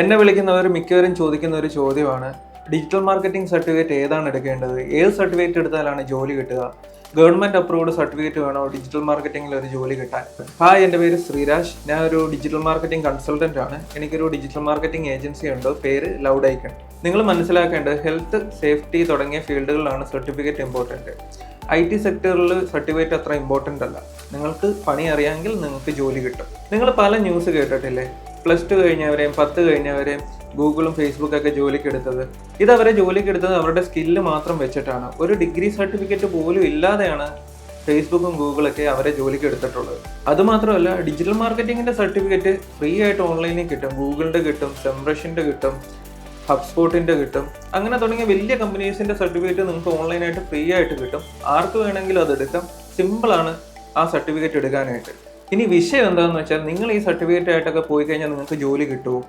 എന്നെ വിളിക്കുന്നവർ മിക്കവരും ചോദിക്കുന്ന ഒരു ചോദ്യമാണ് ഡിജിറ്റൽ മാർക്കറ്റിംഗ് സർട്ടിഫിക്കറ്റ് ഏതാണ് എടുക്കേണ്ടത്? ഏത് സർട്ടിഫിക്കറ്റ് എടുത്താലാണ് ജോലി കിട്ടുക? ഗവൺമെന്റ് അപ്രൂവ്ഡ് സർട്ടിഫിക്കറ്റ് വേണോ? ഡിജിറ്റൽ മാർക്കറ്റിംഗിൽ ഒരു ജോലി കിട്ടാൻ. ഹായ് എന്റെ പേര് ശ്രീരാജ്. ഞാൻ ഒരു ഡിജിറ്റൽ മാർക്കറ്റിംഗ് കൺസൾട്ടന്റ് ആണ്. എനിക്കൊരു ഡിജിറ്റൽ മാർക്കറ്റിംഗ് ഏജൻസി ഉണ്ട്? പേര് ലൗഡ് ഐക്കൺ നിങ്ങൾ മനസ്സിലാക്കേണ്ടത് ഹെൽത്ത് സേഫ്റ്റി തുടങ്ങിയ ഫീൽഡുകളിലാണ് സർട്ടിഫിക്കറ്റ് ഇമ്പോർട്ടന്റ് ഐ ടി സെക്ടറിൽ സർട്ടിഫിക്കറ്റ് അത്ര ഇമ്പോർട്ടന്റ് അല്ല. നിങ്ങൾക്ക് പണി അറിയാമെങ്കിൽ നിങ്ങൾക്ക് ജോലി കിട്ടും. നിങ്ങൾ പല ന്യൂസ് കേട്ടിട്ടില്ലേ? പ്ലസ് ടു കഴിഞ്ഞവരെയും പത്ത് കഴിഞ്ഞവരെയും ഗൂഗിളും ഫേസ്ബുക്കും ഒക്കെ ജോലിക്ക് എടുത്തത്. ഇത് അവരെ ജോലിക്കെടുത്തത് അവരുടെ സ്കില്ല് മാത്രം വെച്ചിട്ടാണ്. ഒരു ഡിഗ്രി സർട്ടിഫിക്കറ്റ് പോലും ഇല്ലാതെയാണ് ഫേസ്ബുക്കും ഗൂഗിളൊക്കെ അവരെ ജോലിക്ക് എടുത്തിട്ടുള്ളത്. അതുമാത്രമല്ല ഡിജിറ്റൽ മാർക്കറ്റിങ്ങിന്റെ സർട്ടിഫിക്കറ്റ് ഫ്രീ ആയിട്ട് ഓൺലൈനിൽ കിട്ടും. ഗൂഗിളിന്റെ കിട്ടും സെംബ്രഷിന്റെ കിട്ടും ഹബ്സ്പോട്ടിന്റെ കിട്ടും. അങ്ങനെ തുടങ്ങിയ വലിയ കമ്പനീസിന്റെ സർട്ടിഫിക്കറ്റ് നിങ്ങൾക്ക് ഓൺലൈനായിട്ട് ഫ്രീ ആയിട്ട് കിട്ടും. ആർക്ക് വേണമെങ്കിലും അത് എടുക്കാം. സിമ്പിളാണ് ആ സർട്ടിഫിക്കറ്റ് എടുക്കാനായിട്ട്. ഇനി വിഷയം എന്താണെന്ന് വെച്ചാൽ നിങ്ങൾ ഈ സർട്ടിഫിക്കറ്റ് ആയിട്ടൊക്കെ പോയി കഴിഞ്ഞാൽ നിങ്ങൾക്ക് ജോലി കിട്ടുമോ?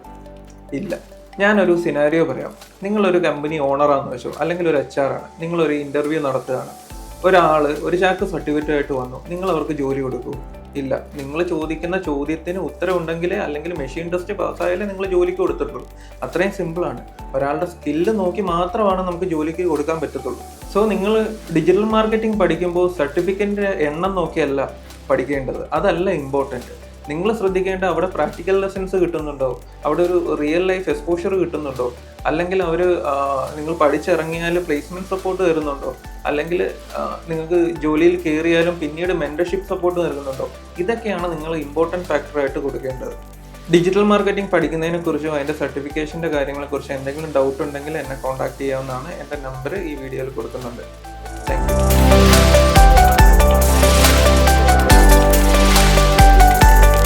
ഇല്ല. ഞാനൊരു സിനാരിയോ പറയാം. നിങ്ങളൊരു കമ്പനി ഓണറാണെന്ന് വെച്ചോ അല്ലെങ്കിൽ ഒരു എച്ച് ആർ ആണ്. നിങ്ങളൊരു ഇന്റർവ്യൂ നടത്തുകയാണ്. ഒരാൾ ഒരു ചാക്ക് സർട്ടിഫിക്കറ്റ് ആയിട്ട് വന്നു. നിങ്ങൾ അവർക്ക് ജോലി കൊടുക്കൂ. ഇല്ല. നിങ്ങൾ ചോദിക്കുന്ന ചോദ്യത്തിന് ഉത്തരം ഉണ്ടെങ്കിലേ അല്ലെങ്കിൽ മെഷീൻ ടെസ്റ്റ് പാസ്സായാലേ നിങ്ങൾ ജോലിക്ക് കൊടുത്തിട്ടുള്ളൂ. അത്രയും സിമ്പിളാണ് ഒരാളുടെ സ്കില്ല് നോക്കി മാത്രമാണ് നമുക്ക് ജോലിക്ക് കൊടുക്കാൻ പറ്റത്തുള്ളൂ. സോ നിങ്ങൾ ഡിജിറ്റൽ മാർക്കറ്റിംഗ് പഠിക്കുമ്പോൾ സർട്ടിഫിക്കറ്റിന്റെ എണ്ണം നോക്കിയല്ല പഠിക്കേണ്ടത്. അതല്ല ഇമ്പോർട്ടന്റ് നിങ്ങൾ ശ്രദ്ധിക്കേണ്ട അവിടെ പ്രാക്ടിക്കൽ ലെസൺസ് കിട്ടുന്നുണ്ടോ? അവിടെ ഒരു റിയൽ ലൈഫ് എക്സ്പോഷർ കിട്ടുന്നുണ്ടോ? അല്ലെങ്കിൽ അവർ നിങ്ങൾ പഠിച്ചിറങ്ങിയാൽ പ്ലേസ്മെന്റ് സപ്പോർട്ട് തരുന്നുണ്ടോ? അല്ലെങ്കിൽ നിങ്ങൾക്ക് ജോലിയിൽ കയറിയാലും പിന്നീട് മെന്റർഷിപ്പ് സപ്പോർട്ട് നൽകുന്നുണ്ടോ? ഇതൊക്കെയാണ് നിങ്ങൾ ഇമ്പോർട്ടന്റ് ഫാക്ടറായിട്ട് കൊടുക്കേണ്ടത്. ഡിജിറ്റൽ മാർക്കറ്റിംഗ് പഠിക്കുന്നതിനെക്കുറിച്ചും അതിന്റെ സർട്ടിഫിക്കേഷന്റെ കാര്യങ്ങളെക്കുറിച്ചും എന്തെങ്കിലും ഡൗട്ട് ഉണ്ടെങ്കിൽ എന്നെ കോൺടാക്ട് ചെയ്യാവുന്നതാണ് എന്റെ നമ്പർ ഈ വീഡിയോയിൽ കൊടുക്കുന്നുണ്ട്. Thank you